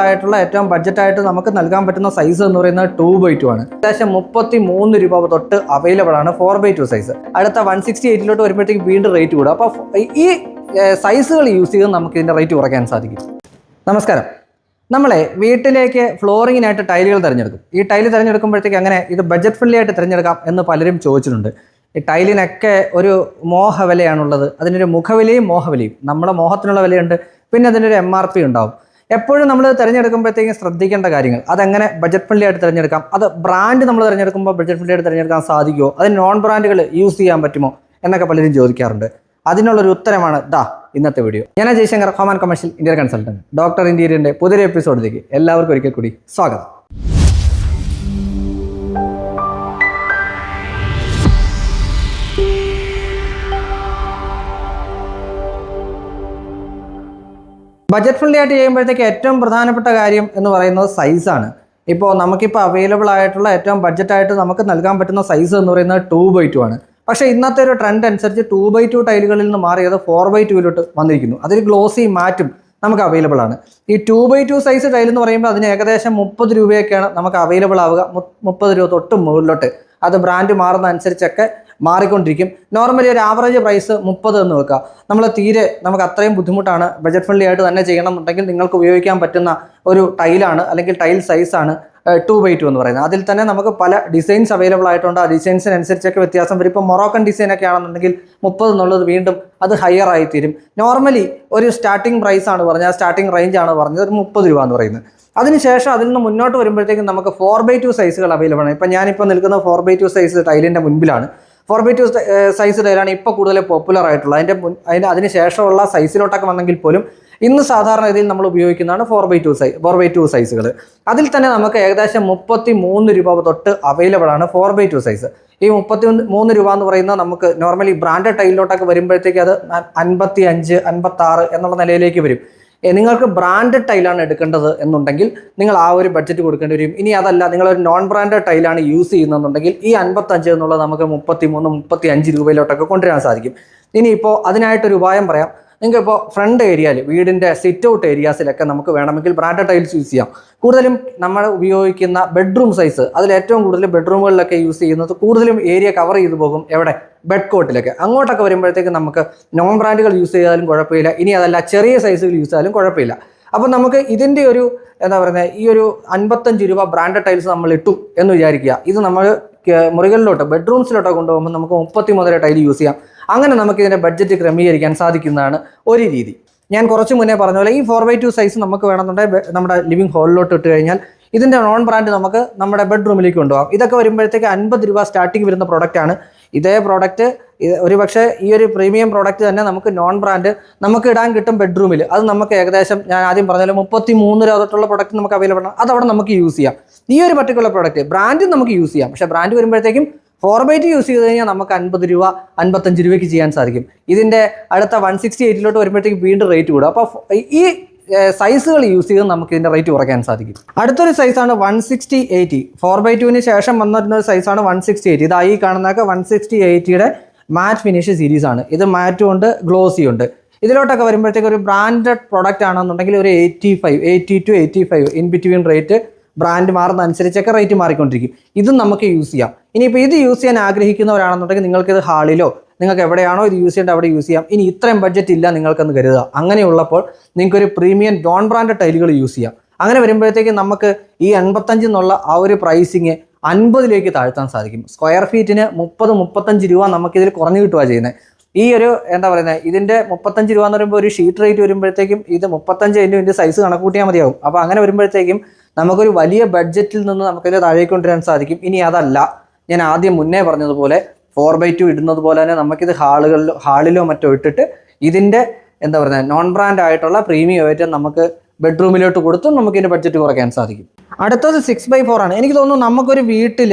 ആയിട്ടുള്ള ഏറ്റവും ബഡ്ജറ്റായിട്ട് നമുക്ക് നൽകാൻ പറ്റുന്ന സൈസ് എന്ന് പറയുന്നത് ടു ബൈ ടു ആണ്. ഏകദേശം മുപ്പത്തി മൂന്ന് രൂപ തൊട്ട് അവൈലബിൾ ആണ് ഫോർ ബൈ ടു സൈസ് അടുത്ത വൺ സിക്സ്റ്റി എയ്റ്റിലോട്ട് വരുമ്പോഴത്തേക്ക് വീണ്ടും റേറ്റ് കൂടും. അപ്പോൾ ഈ സൈസുകൾ യൂസ് ചെയ്ത് നമുക്ക് ഇതിന്റെ റേറ്റ് കുറയ്ക്കാൻ സാധിക്കും. നമസ്കാരം. നമ്മളെ വീട്ടിലേക്ക് ഫ്ലോറിങ്ങിനായിട്ട് ടൈലുകൾ തിരഞ്ഞെടുക്കും. ഈ ടൈൽ തിരഞ്ഞെടുക്കുമ്പോഴത്തേക്ക് അങ്ങനെ ഇത് ബഡ്ജറ്റ് ഫ്രണ്ട്ലി ആയിട്ട് തിരഞ്ഞെടുക്കാം എന്ന് പലരും ചോദിച്ചിട്ടുണ്ട്. ഈ ടൈലിനൊക്കെ ഒരു മോഹവിലയാണുള്ളത്. അതിനൊരു മുഖവിലയും മോഹവിലയും. നമ്മുടെ മോഹത്തിനുള്ള വിലയുണ്ട്. പിന്നെ അതിനൊരു എം ആർ പി ഉണ്ടാവും. എപ്പോഴും നമ്മൾ തിരഞ്ഞെടുക്കുമ്പോഴത്തേക്കും ശ്രദ്ധിക്കേണ്ട കാര്യങ്ങൾ. അതെങ്ങനെ ബഡ്ജറ്റ് ഫ്രണ്ട്ലി ആയിട്ട് തിരഞ്ഞെടുക്കാം? അത് ബ്രാൻഡ് നമ്മൾ തിരഞ്ഞെടുക്കുമ്പോൾ ബഡ്ജറ്റ് ഫ്രണ്ട്ലി ആയിട്ട് തിരഞ്ഞെടുക്കാൻ സാധിക്കുമോ അത് നോൺ ബ്രാൻഡുകൾ യൂസ് ചെയ്യാൻ പറ്റുമോ? എന്നൊക്കെ പലരും ചോദിക്കാറുണ്ട്. അതിനുള്ളൊരു ഉത്തരമാണ് ദാ ഇന്നത്തെ വീഡിയോ ഞാൻ ജയശങ്കർ ഹോമാൻ കമേഴ്ഷ്യൽ ഇന്ത്യൻ കൺസൾട്ടന്റ് ഡോക്ടർ ഇന്ത്യയുടെ പുതിയ എപ്പിസോഡിലേക്ക് എല്ലാവർക്കും ഒരിക്കൽ കൂടി സ്വാഗതം. ബജറ്റ് ഫ്രണ്ട്ലി ആയിട്ട് ചെയ്യുമ്പോഴത്തേക്ക് ഏറ്റവും പ്രധാനപ്പെട്ട കാര്യം എന്ന് പറയുന്നത് സൈസാണ് ഇപ്പോൾ നമുക്കിപ്പോൾ അവൈലബിൾ ആയിട്ടുള്ള ഏറ്റവും ബഡ്ജറ്റായിട്ട് നമുക്ക് നൽകാൻ പറ്റുന്ന സൈസ് എന്ന് പറയുന്നത് ടു ബൈ ടു ആണ്. പക്ഷേ ഇന്നത്തെ ഒരു ട്രെൻഡ് അനുസരിച്ച് ടു ബൈ ടു ടൈലുകളിൽ നിന്ന് മാറിയത് ഫോർ ബൈ ടുവിലോട്ട് വന്നിരിക്കുന്നു. അതിൽ ഗ്ലോസി മാറ്റും നമുക്ക് അവൈലബിൾ ആണ്. ഈ two by two size tile എന്ന് പറയുമ്പോൾ അതിന് ഏകദേശം മുപ്പത് രൂപയൊക്കെയാണ് നമുക്ക് അവൈലബിൾ ആവുക. മുപ്പത് രൂപ തൊട്ട് മുകളിലോട്ട്. അത് ബ്രാൻഡ് മാറുന്ന അനുസരിച്ചൊക്കെ മാറിക്കൊണ്ടിരിക്കും. നോർമലി ഒരു ആവറേജ് പ്രൈസ് മുപ്പത് എന്ന് വെക്കുക നമ്മൾ തീരെ നമുക്ക് അത്രയും ബുദ്ധിമുട്ടാണ്. ബജറ്റ് ഫ്രണ്ട്ലി ആയിട്ട് തന്നെ ചെയ്യണമെന്നുണ്ടെങ്കിൽ നിങ്ങൾക്ക് ഉപയോഗിക്കാൻ പറ്റുന്ന ഒരു ടൈലാണ് അല്ലെങ്കിൽ ടൈൽ സൈസാണ് ടു ബൈ ടു എന്ന് പറയുന്നത്. അതിൽ തന്നെ നമുക്ക് പല ഡിസൈൻസ് അവൈലബിൾ ആയിട്ടുണ്ട്. ആ ഡിസൈൻസിനനുസരിച്ചൊക്കെ വ്യത്യാസം വരും. ഇപ്പോൾ മൊറോക്കൻ ഡിസൈൻ ഒക്കെ ആണെന്നുണ്ടെങ്കിൽ മുപ്പത് എന്നുള്ളത് വീണ്ടും അത് ഹയർ ആയി നോർമലി ഒരു സ്റ്റാർട്ടിംഗ് പ്രൈസ് ആണ് പറഞ്ഞത്. സ്റ്റാർട്ടിംഗ് റേഞ്ച് ആണ് പറഞ്ഞത്. ഒരു മുപ്പത് രൂപ എന്ന് പറയുന്നത്. അതിനുശേഷം അതിൽ നിന്ന് മുന്നോട്ട് വരുമ്പോഴത്തേക്കും നമുക്ക് ഫോർ ബൈ ടു സൈസുകൾ അവൈലബിൾ ആണ്. ഇപ്പം ഞാനിപ്പോൾ നിൽക്കുന്ന ഫോർ ബൈ ടു സൈസ് ടൈലിന്റെ മുൻപിലാണ്. ഫോർ ബൈ ടു സൈസ് ടൈലാണ് ഇപ്പോൾ കൂടുതൽ പോപ്പുലർ ആയിട്ടുള്ളത്. അതിന്റെ മുൻ അതിന് അതിന് ശേഷമുള്ള സൈസിലോട്ടൊക്കെ വന്നെങ്കിൽ പോലും ഇന്ന് സാധാരണ രീതിയിൽ നമ്മൾ ഉപയോഗിക്കുന്നതാണ് four by two size four by two സൈസുകൾ അതിൽ തന്നെ നമുക്ക് ഏകദേശം മുപ്പത്തി മൂന്ന് രൂപ തൊട്ട് അവൈലബിൾ ആണ് ഫോർ ബൈ ടു സൈസ് ഈ മുപ്പത്തി മൂന്ന് രൂപ എന്ന് പറയുന്ന നമുക്ക് നോർമലി ബ്രാൻഡഡ് ടൈലിലോട്ടൊക്കെ വരുമ്പോഴത്തേക്ക് അത് അൻപത്തി അഞ്ച് അൻപത്തി ആറ് എന്നുള്ള നിലയിലേക്ക് വരും. നിങ്ങൾക്ക് ബ്രാൻഡ് ടൈലാണ് എടുക്കേണ്ടത് എന്നുണ്ടെങ്കിൽ നിങ്ങൾ ആ ഒരു ബഡ്ജറ്റ് കൊടുക്കേണ്ടി വരും. ഇനി അതല്ല നിങ്ങൾ ഒരു നോൺ ബ്രാൻഡ് ടൈലാണ് യൂസ് ചെയ്യുന്നതെന്നുണ്ടെങ്കിൽ ഈ അൻപത്തഞ്ച് എന്നുള്ളത് നമുക്ക് മുപ്പത്തി മൂന്ന് മുപ്പത്തി അഞ്ച് രൂപയിലോട്ടൊക്കെ കൊണ്ടുവരാൻ സാധിക്കും. ഇനിയിപ്പോൾ അതിനായിട്ടൊരു ഉപായം പറയാം. നിങ്ങൾക്ക് ഇപ്പോൾ ഫ്രണ്ട് ഏരിയയിൽ വീടിന്റെ സിറ്റ് ഔട്ട് ഏരിയാസിലൊക്കെ നമുക്ക് വേണമെങ്കിൽ ബ്രാൻഡഡ് ടൈൽസ് യൂസ് ചെയ്യാം. കൂടുതലും നമ്മൾ ഉപയോഗിക്കുന്ന ബെഡ്റൂം സൈസ് അതിൽ ഏറ്റവും കൂടുതൽ ബെഡ്റൂമുകളിലൊക്കെ യൂസ് ചെയ്യുന്നത് കൂടുതലും ഏരിയ കവർ ചെയ്തു പോകും എവിടെ? ബെഡ് കോട്ടിലൊക്കെ അങ്ങോട്ടൊക്കെ വരുമ്പോഴത്തേക്ക് നമുക്ക് നോൺ ബ്രാൻഡുകൾ യൂസ് ചെയ്താലും കുഴപ്പമില്ല. ഇനി അതല്ല ചെറിയ സൈസുകൾ യൂസ് ചെയ്താലും കുഴപ്പമില്ല. അപ്പോൾ നമുക്ക് ഇതിന്റെ ഒരു എന്താ പറയുന്നത് ഈ ഒരു അൻപത്തഞ്ച് രൂപ ബ്രാൻഡഡ് ടൈൽസ് നമ്മൾ ഇട്ടു എന്ന് വിചാരിക്കുക. ഇത് നമ്മൾ മുറികളിലോട്ട് ബെഡ്റൂംസിലോട്ടോ കൊണ്ടുപോകുമ്പോൾ നമുക്ക് മുപ്പത്തി മുതൽ ടൈൽ യൂസ് ചെയ്യാം. അങ്ങനെ നമുക്ക് ഇതിന്റെ ബഡ്ജറ്റ് ക്രമീകരിക്കാൻ സാധിക്കുന്നതാണ് ഒരു രീതി. ഞാൻ കുറച്ച് മുന്നേ പറഞ്ഞ പോലെ ഈ ഫോർ ബൈ ടു സൈസ് നമുക്ക് വേണമെന്നുണ്ടെങ്കിൽ നമ്മുടെ ലിവിംഗ് ഹാളിലോട്ട് ഇട്ട് കഴിഞ്ഞാൽ ഇതിന്റെ നോൺ ബ്രാൻഡ് നമുക്ക് നമ്മുടെ ബെഡ്റൂമിലേക്ക് കൊണ്ടുപോകാം. ഇതൊക്കെ വരുമ്പോഴത്തേക്ക് അൻപത് രൂപ സ്റ്റാർട്ടിങ് വരുന്ന പ്രോഡക്റ്റ് ആണ്. ഇതേ പ്രോഡക്റ്റ് ഒരു പക്ഷേ ഈ ഒരു പ്രീമിയം പ്രോഡക്റ്റ് തന്നെ നമുക്ക് നോൺ ബ്രാൻഡ് നമുക്ക് ഇടാൻ കിട്ടും ബെഡ്റൂമിൽ അത് നമുക്ക് ഏകദേശം ഞാൻ ആദ്യം പറഞ്ഞ പോലെ മുപ്പത്തി മൂന്ന് രൂപ തൊട്ടുള്ള പ്രോഡക്റ്റ് നമുക്ക് അവൈലബിൾ ആണ്. അതവിടെ നമുക്ക് യൂസ് ചെയ്യാം. ഈ ഒരു പർട്ടിക്കുലർ പ്രോഡക്റ്റ് ബ്രാൻഡ് നമുക്ക് യൂസ് ചെയ്യാം. പക്ഷേ ബ്രാൻഡ് വരുമ്പോഴത്തേക്കും ഫോർ ബൈ ടു യൂസ് ചെയ്ത് കഴിഞ്ഞാൽ നമുക്ക് അൻപത് രൂപ അൻപത്തഞ്ച് രൂപയ്ക്ക് ചെയ്യാൻ സാധിക്കും. ഇതിന്റെ അടുത്ത വൺ സിക്സ്റ്റി എയ്റ്റിലോട്ട് വരുമ്പോഴത്തേക്ക് വീണ്ടും റേറ്റ് കൂടും. അപ്പോൾ ഈ സൈസുകൾ യൂസ് ചെയ്ത് നമുക്ക് ഇതിന്റെ റേറ്റ് കുറയ്ക്കാൻ സാധിക്കും. അടുത്തൊരു സൈസാണ് one sixty eighty four by ടുവിന് ശേഷം വന്നിരുന്ന ഒരു സൈസാണ് വൺ സിക്സ്റ്റി എയ്റ്റി ഇതാ ഈ കാണുന്നതൊക്കെ വൺ സിക്സ്റ്റി എയ്റ്റിയുടെ മാറ്റ് ഫിനിഷ് സീരീസ് ആണ്. ഇത് മാറ്റും ഉണ്ട് ഗ്ലോസി ഉണ്ട്. ഇതിലോട്ടൊക്കെ വരുമ്പോഴത്തേക്ക് ഒരു ബ്രാൻഡഡ് പ്രൊഡക്റ്റ് ആണെന്നുണ്ടെങ്കിൽ ഒരു eighty five eighty two eighty five in between rate brand മാറുന്ന അനുസരിച്ചൊക്കെ റേറ്റ് മാറിക്കൊണ്ടിരിക്കും. ഇതും നമുക്ക് യൂസ് ചെയ്യാം. ഇനിയിപ്പോൾ ഇത് യൂസ് ചെയ്യാൻ ആഗ്രഹിക്കുന്നവരാണെന്നുണ്ടെങ്കിൽ നിങ്ങൾക്ക് ഇത് ഹാളിലോ നിങ്ങൾക്ക് എവിടെയാണോ ഇത് യൂസ് ചെയ്യേണ്ടത് അവിടെ യൂസ് ചെയ്യാം. ഇനി ഇത്രയും ബഡ്ജറ്റ് ഇല്ല നിങ്ങൾക്കെന്ന് കരുതുക. അങ്ങനെയുള്ളപ്പോൾ നിങ്ങൾക്കൊരു പ്രീമിയം നോൺ ബ്രാൻഡ് ടൈലുകൾ യൂസ് ചെയ്യാം. അങ്ങനെ വരുമ്പോഴത്തേക്ക് നമുക്ക് ഈ എൺപത്തഞ്ചിൽ നിന്നുള്ള ആ ഒരു പ്രൈസിങ് അൻപതിലേക്ക് താഴ്ത്താൻ സാധിക്കും. സ്ക്വയർ ഫീറ്റിന് മുപ്പത് മുപ്പത്തഞ്ച് രൂപ നമുക്കിതിൽ കുറഞ്ഞു കിട്ടുക ചെയ്യുന്നത് ഈ ഒരു എന്താ പറയുന്നത് ഇതിന്റെ മുപ്പത്തഞ്ച് രൂപ എന്ന് പറയുമ്പോൾ ഒരു ഷീറ്റ് റേറ്റ് വരുമ്പോഴത്തേക്കും ഇത് മുപ്പത്തഞ്ച് ഇന്റു ഇതിന്റെ സൈസ് കണക്ക് കൂട്ടിയാൽ മതിയാവും. അപ്പോൾ അങ്ങനെ വരുമ്പോഴത്തേക്കും നമുക്കൊരു വലിയ ബഡ്ജറ്റിൽ നിന്ന് നമുക്കിത് താഴേക്ക് കൊണ്ടുവരാൻ സാധിക്കും. ഇനി അതല്ല. ഞാൻ ആദ്യം മുന്നേ പറഞ്ഞതുപോലെ ഫോർ ബൈ ടു ഇടുന്നത് പോലെ തന്നെ നമുക്കിത് ഹാളുകളിലോ ഹാളിലോ മറ്റോ ഇട്ടിട്ട് ഇതിന്റെ എന്താ പറയുക നോൺ ബ്രാൻഡ് ആയിട്ടുള്ള പ്രീമിയം ആയിട്ട് നമുക്ക് ബെഡ്റൂമിലോട്ട് കൊടുത്തും നമുക്ക് ഇതിന്റെ ബഡ്ജറ്റ് കുറയ്ക്കാൻ സാധിക്കും. അടുത്തത് സിക്സ് ബൈ ഫോർ ആണ്. എനിക്ക് തോന്നുന്നു നമുക്കൊരു വീട്ടിൽ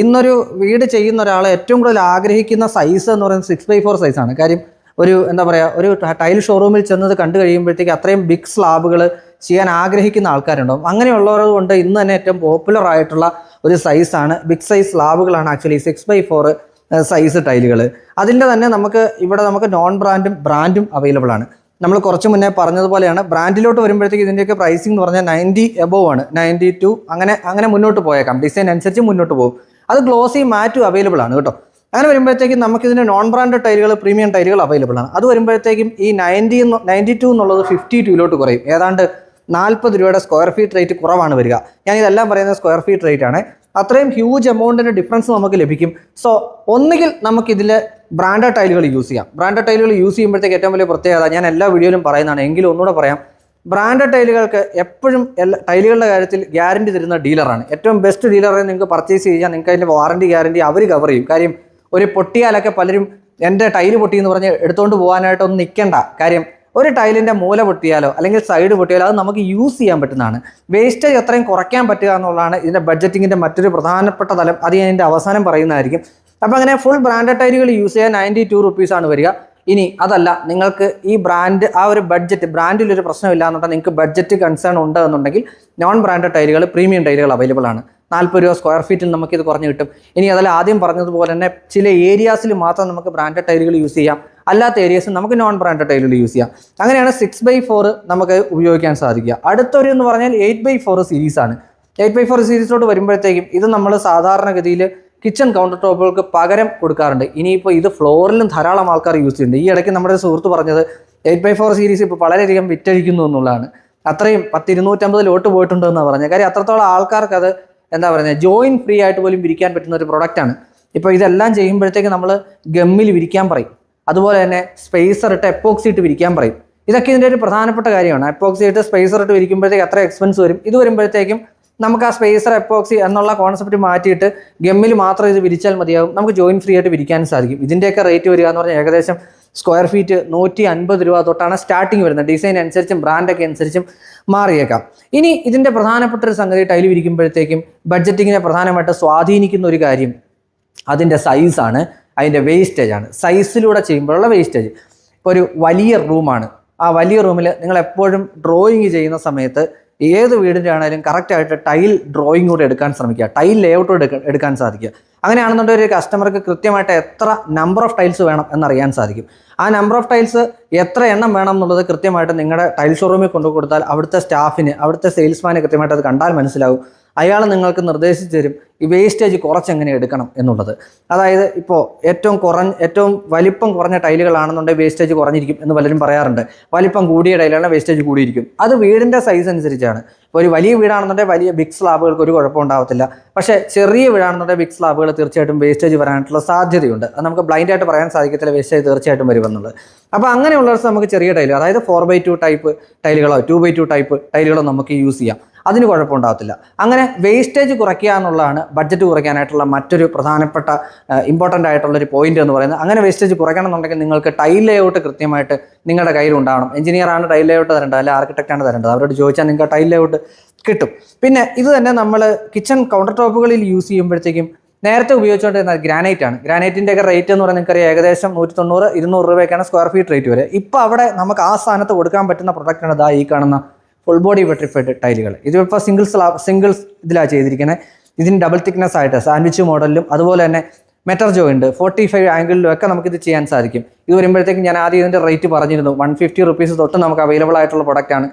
ഇന്നൊരു വീട് ചെയ്യുന്ന ഒരാൾ ഏറ്റവും കൂടുതൽ ആഗ്രഹിക്കുന്ന സൈസ് എന്ന് പറയുന്നത് സിക്സ് ബൈ ഫോർ സൈസാണ് കാര്യം ഒരു എന്താ പറയുക ഒരു ടൈൽ ഷോറൂമിൽ ചെന്നത് കണ്ടു കഴിയുമ്പോഴത്തേക്ക് അത്രയും ബിഗ് സ്ലാബുകൾ ചെയ്യാൻ ആഗ്രഹിക്കുന്ന ആൾക്കാരുണ്ടാവും. അങ്ങനെയുള്ളവർ കൊണ്ട് ഇന്ന് തന്നെ ഏറ്റവും പോപ്പുലർ ആയിട്ടുള്ള ഒരു സൈസാണ് big size സ്ലാബുകളാണ് actually six by four size ടൈലുകൾ അതിന്റെ തന്നെ നമുക്ക് ഇവിടെ നമുക്ക് നോൺ ബ്രാൻഡും ബ്രാൻഡും അവൈലബിൾ ആണ്. നമ്മൾ കുറച്ച് മുന്നേ പറഞ്ഞതുപോലെയാണ് ബ്രാൻഡിലോട്ട് വരുമ്പോഴത്തേക്ക് ഇതിന്റെയൊക്കെ പ്രൈസിംഗ് എന്ന് പറഞ്ഞാൽ നയന്റി എബോവ് ആണ്. നയന്റി ടു അങ്ങനെ അങ്ങനെ മുന്നോട്ട് പോയേക്കാം. ഡിസൈൻ അനുസരിച്ച് മുന്നോട്ട് പോകും. അത് ഗ്ലോസി മാറ്റും അവൈലബിൾ ആണ് കേട്ടോ. അങ്ങനെ വരുമ്പോഴത്തേക്കും നമുക്കിതിന്റെ നോൺ ബ്രാൻഡ് ടൈലുകൾ പ്രീമിയം ടൈലുകൾ അവൈലബിൾ ആണ്. അത് വരുമ്പോഴത്തേക്കും ഈ നയന്റി നയന്റി ടു എന്നുള്ളത് ഫിഫ്റ്റി ടുവിലോട്ട് കുറയും. ഏതാണ്ട് നാൽപ്പത് രൂപയുടെ സ്ക്വയർ ഫീറ്റ് റേറ്റ് കുറവാണ് വരിക. ഞാൻ ഇതെല്ലാം പറയുന്നത് സ്ക്വയർ ഫീറ്റ് റേറ്റ് ആണ്. അത്രയും ഹ്യൂജ് എമൗണ്ടിന്റെ ഡിഫറൻസ് നമുക്ക് ലഭിക്കും. സോ ഒന്നുകിൽ നമുക്കിതിൽ ബ്രാൻഡഡ് ടൈലുകൾ യൂസ് ചെയ്യാം. ബ്രാൻഡഡ് ടൈലുകൾ യൂസ് ചെയ്യുമ്പോഴത്തേക്ക് ഏറ്റവും വലിയ പ്രത്യേകത ഞാൻ എല്ലാ വീഡിയോയിലും പറയുന്നതാണ്. എങ്കിലും ഒന്നുകൂടെ പറയാം. ബ്രാൻഡഡ് ടൈലുകൾക്ക് എപ്പോഴും എല്ലാ ടൈലുകളുടെ കാര്യത്തിൽ ഗ്യാരണ്ടി തരുന്ന ഡീലറാണ് ഏറ്റവും ബെസ്റ്റ് ഡീലറെ നിങ്ങൾക്ക് പർച്ചേസ് ചെയ്യാൻ നിങ്ങൾക്ക് അതിന്റെ വാറണ്ടി ഗ്യാരണ്ടി അവർ കവർ ചെയ്യും. കാര്യം ഒരു പൊട്ടിയാലൊക്കെ പലരും എന്റെ ടൈൽ പൊട്ടി എന്ന് പറഞ്ഞ് എടുത്തുകൊണ്ട് പോകാനായിട്ടൊന്നും നിൽക്കണ്ട കാര്യം ഒരു ടൈലിന്റെ മൂല പൊട്ടിയാലോ അല്ലെങ്കിൽ സൈഡ് പൊട്ടിയാലോ അത് നമുക്ക് യൂസ് ചെയ്യാൻ പറ്റുന്നതാണ്. വേസ്റ്റേജ് എത്രയും കുറയ്ക്കാൻ പറ്റുക എന്നുള്ളതാണ് ഇതിന്റെ ബഡ്ജറ്റിങ്ങിന്റെ മറ്റൊരു പ്രധാനപ്പെട്ട തലം. അത് ഞാൻ എന്റെ അവസാനം പറയുന്നതായിരിക്കും. അപ്പോൾ അങ്ങനെ ഫുൾ ബ്രാൻഡഡ് ടൈലുകൾ യൂസ് ചെയ്യാൻ നയന്റി ടു റുപ്പീസാണ് വരിക. ഇനി അതല്ല നിങ്ങൾക്ക് ഈ ബ്രാൻഡ് ആ ഒരു ബഡ്ജറ്റ് ബ്രാൻഡിലൊരു പ്രശ്നമില്ല എന്നുണ്ടെങ്കിൽ നിങ്ങൾക്ക് ബഡ്ജറ്റ് കൺസേൺ ഉണ്ട് എന്നുണ്ടെങ്കിൽ നോൺ ബ്രാൻഡഡ് ടൈലുകൾ പ്രീമിയം ടൈലുകൾ അവൈലബിൾ ആണ്. നാൽപ്പത് രൂപ സ്ക്വയർ ഫീറ്റിൽ ഇത് കുറഞ്ഞ് കിട്ടും. ഇനി അതല്ല ആദ്യം പറഞ്ഞതുപോലെ തന്നെ ചില ഏരിയാസിൽ മാത്രം നമുക്ക് ബ്രാൻഡഡ് ടൈലുകൾ യൂസ് ചെയ്യാം. അല്ലാത്ത ഏരിയസിൽ നമുക്ക് നോൺ ബ്രാൻഡഡ് ടൈലുകൾ യൂസ് ചെയ്യാം. അങ്ങനെയാണ് സിക്സ് ബൈ ഫോർ നമുക്ക് ഉപയോഗിക്കാൻ സാധിക്കുക. അടുത്തൊരു എന്ന് പറഞ്ഞാൽ എയ്റ്റ് ബൈ ഫോർ സീരീസാണ് എയ്റ്റ് ബൈ ഫോർ സീരീസിലോട്ട് വരുമ്പോഴത്തേക്കും ഇത് നമ്മൾ സാധാരണഗതിയിൽ കിച്ചൺ കൗണ്ടർ ടോപ്പുകൾക്ക് പകരം കൊടുക്കാറുണ്ട്. ഇനിയിപ്പോൾ ഇത് ഫ്ലോറിലും ധാരാളം ആൾക്കാർ യൂസ് ചെയ്യുന്നുണ്ട്. ഈ ഇടയ്ക്ക് നമ്മുടെ സുഹൃത്ത് പറഞ്ഞത് എയ്റ്റ് ബൈ ഫോർ സീരീസ് ഇപ്പോൾ വളരെയധികം വിറ്റഴിക്കുന്നു എന്നുള്ളതാണ്. അത്രയും പത്തിരുന്നൂറ്റമ്പത് ലോട്ട് പോയിട്ടുണ്ട് എന്നാണ് പറഞ്ഞത്. കാര്യം അത്രത്തോളം ആൾക്കാർക്ക് അത് എന്താ പറയുന്നത് ജോയിൻ ഫ്രീ ആയിട്ട് പോലും വിരിക്കാൻ പറ്റുന്ന ഒരു പ്രൊഡക്റ്റാണ് ഇപ്പോൾ ഇതെല്ലാം ചെയ്യുമ്പോഴത്തേക്ക് നമ്മൾ ഗമ്മിൽ വിരിക്കാൻ പറയും. അതുപോലെ തന്നെ സ്പേസർ ഇട്ട് എപ്പോക്സി ഇട്ട് വിരിക്കാൻ പറയും. ഇതൊക്കെ ഇതിന്റെ ഒരു പ്രധാനപ്പെട്ട കാര്യമാണ്. എപ്പോക്സി ഇട്ട് സ്പേസർ ഇട്ട് വിരിക്കുമ്പോഴത്തേക്ക് അത്ര എക്സ്പെൻസ് വരും. ഇത് വരുമ്പോഴത്തേക്കും നമുക്ക് ആ സ്പേസർ എപ്പോക്സി എന്നുള്ള കോൺസെപ്റ്റ് മാറ്റിയിട്ട് ഗമ്മിൽ മാത്രം ഇത് വിരിച്ചാൽ മതിയാകും. നമുക്ക് ജോയിൻ ഫ്രീ ആയിട്ട് വിരിക്കാനും സാധിക്കും. ഇതിന്റെയൊക്കെ റേറ്റ് വരിക എന്ന് പറഞ്ഞാൽ ഏകദേശം സ്ക്വയർ ഫീറ്റ് നൂറ്റി അൻപത് രൂപ തൊട്ടാണ് സ്റ്റാർട്ടിങ് വരുന്നത്. ഡിസൈൻ അനുസരിച്ചും ബ്രാൻഡൊക്കെ അനുസരിച്ചും മാറിയേക്കാം. ഇനി ഇതിന്റെ പ്രധാനപ്പെട്ട ഒരു സംഗതി ടൈൽ വിരിക്കുമ്പോഴത്തേക്കും ബഡ്ജറ്റിങ്ങിനെ പ്രധാനമായിട്ട് സ്വാധീനിക്കുന്ന ഒരു കാര്യം അതിന്റെ സൈസാണ് അതിന്റെ വേസ്റ്റേജ് ആണ്. സൈസിലൂടെ ചെയ്യുമ്പോഴുള്ള വേസ്റ്റേജ് ഇപ്പോൾ ഒരു വലിയ റൂമാണ് ആ വലിയ റൂമിൽ നിങ്ങൾ എപ്പോഴും ഡ്രോയിങ് ചെയ്യുന്ന സമയത്ത് ഏത് വീടിന്റെ ആണെങ്കിലും കറക്റ്റായിട്ട് ടൈൽ ഡ്രോയിങ് കൂടെ എടുക്കാൻ ശ്രമിക്കുക. ടൈൽ ലേഔട്ട് എടുക്കാൻ സാധിക്കുക. അങ്ങനെയാണെന്നുണ്ടെങ്കിൽ ഒരു കസ്റ്റമർക്ക് കൃത്യമായിട്ട് എത്ര നമ്പർ ഓഫ് ടൈൽസ് വേണം എന്നറിയാൻ സാധിക്കും. ആ നമ്പർ ഓഫ് ടൈൽസ് എത്ര എണ്ണം വേണം എന്നുള്ളത് കൃത്യമായിട്ട് നിങ്ങളുടെ ടൈൽ ഷോറൂമിൽ കൊണ്ടു കൊടുത്താൽ അവിടുത്തെ സ്റ്റാഫിന് അവിടുത്തെ സെയിൽസ്മാനെ കൃത്യമായിട്ട് അത് കണ്ടാൽ മനസ്സിലാവും. അയാൾ നിങ്ങൾക്ക് നിർദ്ദേശിച്ചു തരും ഈ വേസ്റ്റേജ് കുറച്ചെങ്ങനെ എടുക്കണം എന്നുള്ളത്. അതായത് ഇപ്പോൾ ഏറ്റവും കുറഞ്ഞ ഏറ്റവും വലിപ്പം കുറഞ്ഞ ടൈലുകളാണെന്നുണ്ടെങ്കിൽ വേസ്റ്റേജ് കുറഞ്ഞിരിക്കും എന്ന് പലരും പറയാറുണ്ട്. വലിപ്പം കൂടിയ ടൈലാണ് വേസ്റ്റേജ് കൂടിയിരിക്കും. അത് വീടിന്റെ സൈസ് അനുസരിച്ചാണ്. ഇപ്പോൾ ഒരു വലിയ വീടാണെന്നുണ്ടെങ്കിൽ വലിയ ബിഗ് സ്ലാബുകൾക്ക് ഒരു കുഴപ്പം ഉണ്ടാവത്തില്ല. പക്ഷേ ചെറിയ വീടാണെന്നുണ്ടെങ്കിൽ ബിഗ് സ്ലാബുകൾ തീർച്ചയായിട്ടും വേസ്റ്റേജ് വരാനായിട്ടുള്ള സാധ്യതയുണ്ട്. അത് നമുക്ക് ബ്ലൈൻഡ് ആയിട്ട് പറയാൻ സാധിക്കത്തില്ല വേസ്റ്റേജ് തീർച്ചയായിട്ടും വരുമെന്നുള്ളത് അപ്പോൾ അങ്ങനെയുള്ളവർക്ക് നമുക്ക് ചെറിയ ടൈലുകൾ അതായത് ഫോർ ബൈ ടു ടൈപ്പ് ടൈലുകളോ ടു ബൈ ടു ടൈപ്പ് ടൈലുകളോ നമുക്ക് യൂസ് ചെയ്യാം. അതിന് കുഴപ്പമുണ്ടാകത്തില്ല. അങ്ങനെ വേസ്റ്റേജ് കുറയ്ക്കുക എന്നുള്ളതാണ് ബഡ്ജറ്റ് കുറയ്ക്കാനായിട്ടുള്ള മറ്റൊരു പ്രധാനപ്പെട്ട ഇമ്പോർട്ടന്റ് ആയിട്ടുള്ള ഒരു പോയിന്റ് എന്ന് പറയുന്നത്. അങ്ങനെ വേസ്റ്റേജ് കുറയ്ക്കണം എന്നുണ്ടെങ്കിൽ നിങ്ങൾക്ക് ടൈൽ ലേഔട്ട് കൃത്യമായിട്ട് നിങ്ങളുടെ കയ്യിൽ ഉണ്ടാവണം. എഞ്ചിനീയറാണ് ടൈൽ ലേഔട്ട് തരേണ്ടത് അല്ലെങ്കിൽ ആർക്കിടെക്റ്റാണ് തരേണ്ടത്. അവരോട് ചോദിച്ചാൽ നിങ്ങൾക്ക് ടൈൽ ലേഔട്ട് കിട്ടും. പിന്നെ ഇത് തന്നെ നമ്മൾ കിച്ചൺ കൗണ്ടർ ടോപ്പുകളിൽ യൂസ് ചെയ്യുമ്പോഴത്തേക്കും നേരത്തെ ഉപയോഗിച്ചുകൊണ്ടിരുന്ന ഗ്രാനൈറ്റ് ആണ്. ഗ്രാനൈറ്റിന്റെ ഒക്കെ റേറ്റ് എന്ന് പറയുന്നത് നിങ്ങൾക്കറിയാം ഏകദേശം നൂറ്റി തൊണ്ണൂറ് ഇരുന്നൂറ് രൂപയൊക്കെയാണ് സ്ക്വയർ ഫീറ്റ് റേറ്റ് വരെ. ഇപ്പോൾ അവിടെ നമുക്ക് ആ സ്ഥാനത്ത് കൊടുക്കാൻ പറ്റുന്ന പ്രൊഡക്റ്റാണ് ഇതാ ഈ കാണുന്ന ഫുൾ ബോഡി വെട്രിഫൈഡ് ടൈലുകൾ ഇതിപ്പോൾ സിംഗിൾ സ്ലാബ് സിംഗിൾ ഇതിലാണ് ചെയ്തിരിക്കുന്നത് ഇതിന് ഡബിൾ തിക്നെസ് ആയിട്ട് സാൻഡ്വിച്ച് മോഡലിലും അതുപോലെ തന്നെ മെറ്റർ ഉണ്ട്. ഫോർട്ടി ഫൈവ് ആംഗിളിലും ഒക്കെ നമുക്ക് ഇത് ചെയ്യാൻ സാധിക്കും. ഇത് വരുമ്പോഴത്തേക്കും ഞാൻ ആദ്യം ഇതിന്റെ റേറ്റ് പറഞ്ഞിരുന്നു. വൺ ഫിഫ്റ്റി റുപ്പീസ് തൊട്ട് നമുക്ക് അവൈലബിൾ ആയിട്ടുള്ള പ്രൊഡക്റ്റാണ്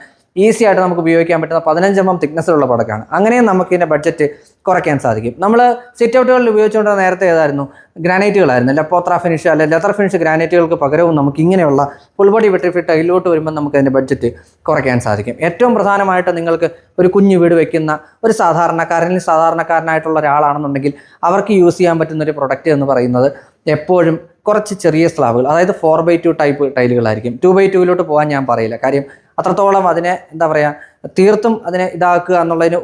ഈസി ആയിട്ട് നമുക്ക് ഉപയോഗിക്കാൻ പറ്റുന്ന പതിനഞ്ച് എം എം തിക്നെസ്സിലുള്ള പ്രൊഡക്റ്റാണ്. അങ്ങനെയും നമുക്ക് ഇതിന്റെ ബഡ്ജറ്റ് കുറയ്ക്കാൻ സാധിക്കും. നമ്മൾ സിറ്റ് ഔട്ടുകളിൽ ഉപയോഗിച്ചുകൊണ്ടിരുന്ന നേരത്തെ ഏതായിരുന്നു? ഗ്രാനൈറ്റുകളായിരുന്നു. ലെപ്പോത്ര ഫിനിഷ് അല്ലെ ലെതർ ഫിനിഷ് ഗ്രാനൈറ്റുകൾക്ക് പകരവും നമുക്ക് ഇങ്ങനെയുള്ള ഫുൾ ബോഡി വെട്ടിഫിട്ട് ഇതിലോട്ട് വരുമ്പോൾ നമുക്ക് അതിന്റെ ബഡ്ജറ്റ് കുറയ്ക്കാൻ സാധിക്കും. ഏറ്റവും പ്രധാനമായിട്ട് നിങ്ങൾക്ക് ഒരു കുഞ്ഞു വീട് വെക്കുന്ന ഒരു സാധാരണക്കാരനിൽ സാധാരണക്കാരനായിട്ടുള്ള ഒരാളാണെന്നുണ്ടെങ്കിൽ അവർക്ക് യൂസ് ചെയ്യാൻ പറ്റുന്ന ഒരു പ്രൊഡക്റ്റ് എന്ന് പറയുന്നത് എപ്പോഴും കുറച്ച് ചെറിയ സ്ലാബുകൾ അതായത് ഫോർ ബൈ ടു ടൈപ്പ് ടൈലുകളായിരിക്കും. ടു ബൈ ടുവിലോട്ട് പോകാൻ ഞാൻ പറയില്ല. കാര്യം അത്രത്തോളം അതിനെ എന്താ പറയുക തീർത്തും അതിനെ ഇതാക്കുക എന്നുള്ളതിന്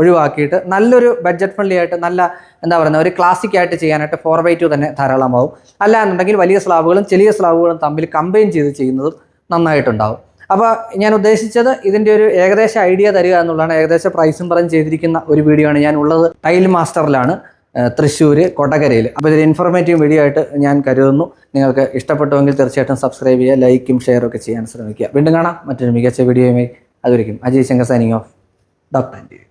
ഒഴിവാക്കിയിട്ട് നല്ലൊരു ബഡ്ജറ്റ് ഫ്രണ്ട്ലി ആയിട്ട് നല്ല എന്താ പറയുക ഒരു ക്ലാസിക് ആയിട്ട് ചെയ്യാനായിട്ട് ഫോർ ബൈ ടു തന്നെ ധാരാളമാവും. അല്ല എന്നുണ്ടെങ്കിൽ വലിയ സ്ലാബുകളും ചെറിയ സ്ലാബുകളും തമ്മിൽ കമ്പൈൻ ചെയ്ത് ചെയ്യുന്നതും നന്നായിട്ടുണ്ടാവും. അപ്പോൾ ഞാൻ ഉദ്ദേശിച്ചത് ഇതിന്റെ ഒരു ഏകദേശം ഐഡിയ തരിക എന്നുള്ളതാണ്. ഏകദേശം പ്രൈസും പറഞ്ഞ് ചെയ്തിരിക്കുന്ന ഒരു വീഡിയോ ആണ് ഞാൻ ഉള്ളത് ടൈൽ മാസ്റ്ററിലാണ് തൃശ്ശൂർ കൊടകരയിൽ അപ്പോൾ ഇതൊരു ഇൻഫോർമേറ്റീവ് വീഡിയോ ആയിട്ട് ഞാൻ കരുതുന്നു. നിങ്ങൾക്ക് ഇഷ്ടപ്പെട്ടുവെങ്കിൽ തീർച്ചയായിട്ടും സബ്സ്ക്രൈബ് ചെയ്യുക ലൈക്കും ഷെയറും ഒക്കെ ചെയ്യാൻ ശ്രമിക്കുക. വീണ്ടും കാണാം. മറ്റൊരു മികച്ച വീഡിയോയുമായി അതുവരിക്കും Ajay Shankar signing off doctor